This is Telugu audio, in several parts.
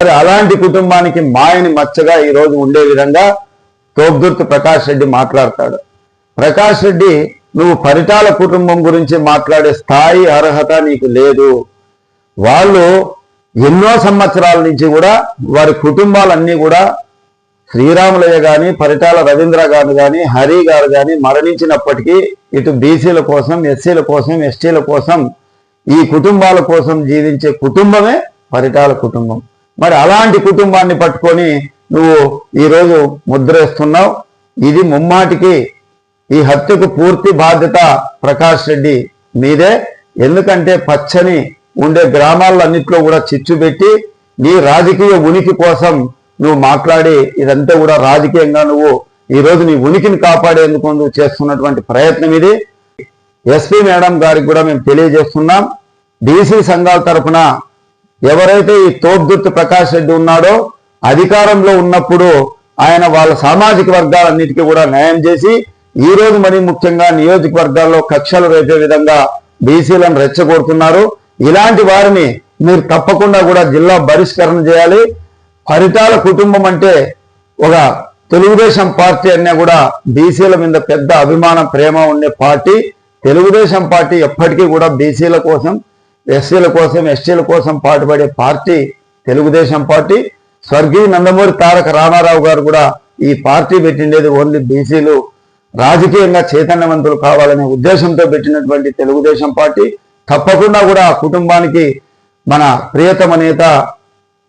మరి అలాంటి కుటుంబానికి మాయని మచ్చగా ఈ రోజు ఉండే విధంగా తోగ్దుర్తి ప్రకాష్ రెడ్డి మాట్లాడతాడు. ప్రకాష్ రెడ్డి నువ్వు పరిటాల కుటుంబం గురించి మాట్లాడే స్థాయి అర్హత నీకు లేదు. వాళ్ళు ఎన్నో సంవత్సరాల నుంచి కూడా వారి కుటుంబాలన్నీ కూడా శ్రీరాములయ్య కానీ పరిటాల రవీంద్ర గారు కానీ హరి గారు కానీ మరణించినప్పటికీ ఇటు బీసీల కోసం ఎస్సీల కోసం ఎస్టీల కోసం ఈ కుటుంబాల కోసం జీవించే కుటుంబమే పరిటాల కుటుంబం. మరి అలాంటి కుటుంబాన్ని పట్టుకొని నువ్వు ఈరోజు ముద్రేస్తున్నావు. ఇది ముమ్మాటికి ఈ హత్యకు పూర్తి బాధ్యత ప్రకాష్ రెడ్డి మీదే. ఎందుకంటే పచ్చని ఉండే గ్రామాలన్నింటిలో కూడా చిచ్చు పెట్టి నీ రాజకీయ ఉనికి కోసం నువ్వు మాట్లాడి ఇదంతా కూడా రాజకీయంగా నువ్వు ఈ రోజు నీ ఉనికిని కాపాడేందుకు నువ్వు చేస్తున్నటువంటి ప్రయత్నం ఇది. ఎస్పీ మేడం గారికి కూడా మేము తెలియజేస్తున్నాం. డీసీ సంఘాల తరఫున ఎవరైతే ఈ తోపుదుర్తి ప్రకాష్ రెడ్డి ఉన్నాడో అధికారంలో ఉన్నప్పుడు ఆయన వాళ్ళ సామాజిక వర్గాలన్నిటికీ కూడా న్యాయం చేసి ఈ రోజు మరి ముఖ్యంగా నియోజకవర్గాల్లో కక్షలు రేపే విధంగా బీసీలను రెచ్చగొడుతున్నారు. ఇలాంటి వారిని మీరు తప్పకుండా కూడా జిల్లా బహిష్కరణ చేయాలి. పరిటాల కుటుంబం అంటే ఒక తెలుగుదేశం పార్టీ అనే కూడా బీసీల మీద పెద్ద అభిమానం ప్రేమ ఉండే పార్టీ. తెలుగుదేశం పార్టీ ఎప్పటికీ కూడా బీసీల కోసం ఎస్సీల కోసం ఎస్టీల కోసం పాటుపడే పార్టీ తెలుగుదేశం పార్టీ. స్వర్గీయ నందమూరి తారక రామారావు గారు కూడా ఈ పార్టీ పెట్టిండేది ఓన్లీ బీసీలు. రాజకీయంగా చైతన్యవంతులు కావాలనే ఉద్దేశంతో పెట్టినటువంటి తెలుగుదేశం పార్టీ. తప్పకుండా కూడా ఆ కుటుంబానికి మన ప్రియతమ నేత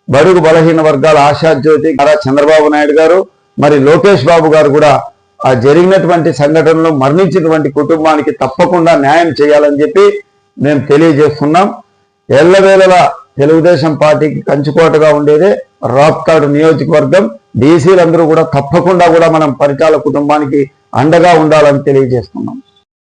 బడుగు బలహీన వర్గాల ఆశాజ్యోతి నారా చంద్రబాబు నాయుడు గారు మరి లోకేష్ బాబు గారు కూడా ఆ జరిగినటువంటి సంఘటనలో మరణించినటువంటి కుటుంబానికి తప్పకుండా న్యాయం చేయాలని చెప్పి మేము తెలియజేస్తున్నాం. ఎల్లవేళలా తెలుగుదేశం పార్టీకి కంచుకోటగా ఉండేదే రాప్తాడు నియోజకవర్గం. బీసీలందరూ కూడా తప్పకుండా కూడా మనం పరిటాల కుటుంబానికి అండగా ఉండాలని తెలియజేస్తున్నాం.